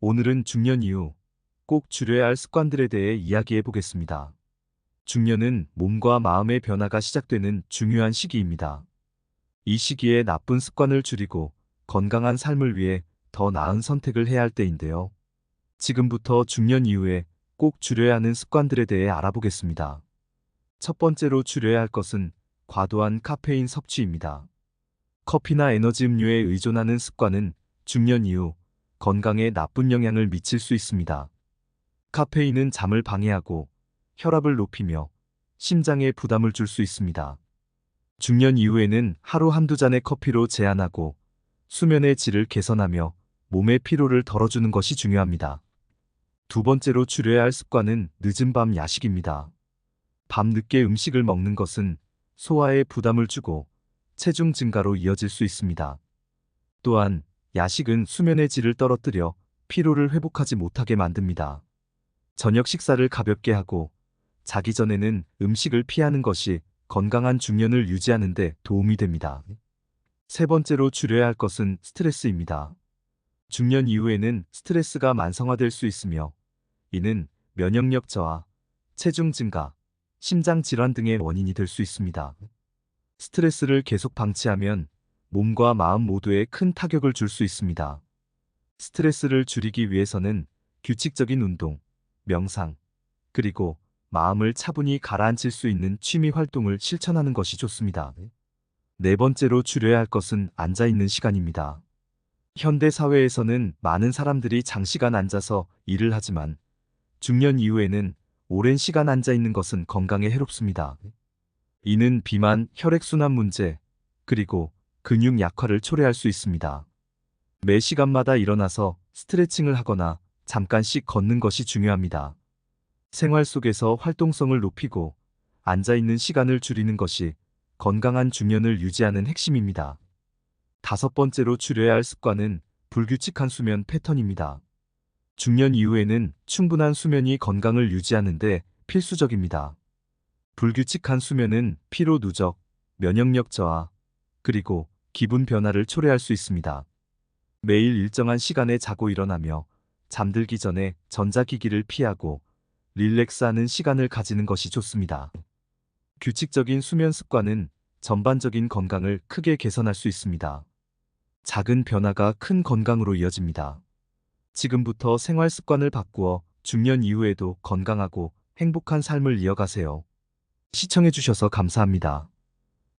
오늘은 중년 이후 꼭 줄여야 할 습관들에 대해 이야기해 보겠습니다. 중년은 몸과 마음의 변화가 시작되는 중요한 시기입니다. 이 시기에 나쁜 습관을 줄이고 건강한 삶을 위해 더 나은 선택을 해야 할 때인데요. 지금부터 중년 이후에 꼭 줄여야 하는 습관들에 대해 알아보겠습니다. 첫 번째로 줄여야 할 것은 과도한 카페인 섭취입니다. 커피나 에너지 음료에 의존하는 습관은 중년 이후 건강에 나쁜 영향을 미칠 수 있습니다. 카페인은 잠을 방해하고 혈압을 높이며 심장에 부담을 줄 수 있습니다. 중년 이후에는 하루 한두 잔의 커피로 제한하고 수면의 질을 개선하며 몸의 피로를 덜어주는 것이 중요합니다. 두 번째로 줄여야 할 습관은 늦은 밤 야식입니다. 밤 늦게 음식을 먹는 것은 소화에 부담을 주고 체중 증가로 이어질 수 있습니다. 또한 야식은 수면의 질을 떨어뜨려 피로를 회복하지 못하게 만듭니다. 저녁 식사를 가볍게 하고 자기 전에는 음식을 피하는 것이 건강한 중년을 유지하는 데 도움이 됩니다. 세 번째로 줄여야 할 것은 스트레스입니다. 중년 이후에는 스트레스가 만성화될 수 있으며 이는 면역력 저하, 체중 증가, 심장 질환 등의 원인이 될 수 있습니다. 스트레스를 계속 방치하면 몸과 마음 모두에 큰 타격을 줄 수 있습니다. 스트레스를 줄이기 위해서는 규칙적인 운동, 명상, 그리고 마음을 차분히 가라앉힐 수 있는 취미 활동을 실천하는 것이 좋습니다. 네 번째로 줄여야 할 것은 앉아있는 시간입니다. 현대 사회에서는 많은 사람들이 장시간 앉아서 일을 하지만 중년 이후에는 오랜 시간 앉아 있는 것은 건강에 해롭습니다. 이는 비만, 혈액순환 문제, 그리고 근육 약화를 초래할 수 있습니다. 매 시간마다 일어나서 스트레칭을 하거나 잠깐씩 걷는 것이 중요합니다. 생활 속에서 활동성을 높이고 앉아 있는 시간을 줄이는 것이 건강한 중년을 유지하는 핵심입니다. 다섯 번째로 줄여야 할 습관은 불규칙한 수면 패턴입니다. 중년 이후에는 충분한 수면이 건강을 유지하는데 필수적입니다. 불규칙한 수면은 피로 누적, 면역력 저하, 그리고 기분 변화를 초래할 수 있습니다. 매일 일정한 시간에 자고 일어나며 잠들기 전에 전자기기를 피하고 릴렉스하는 시간을 가지는 것이 좋습니다. 규칙적인 수면 습관은 전반적인 건강을 크게 개선할 수 있습니다. 작은 변화가 큰 건강으로 이어집니다. 지금부터 생활 습관을 바꾸어 중년 이후에도 건강하고 행복한 삶을 이어가세요. 시청해주셔서 감사합니다.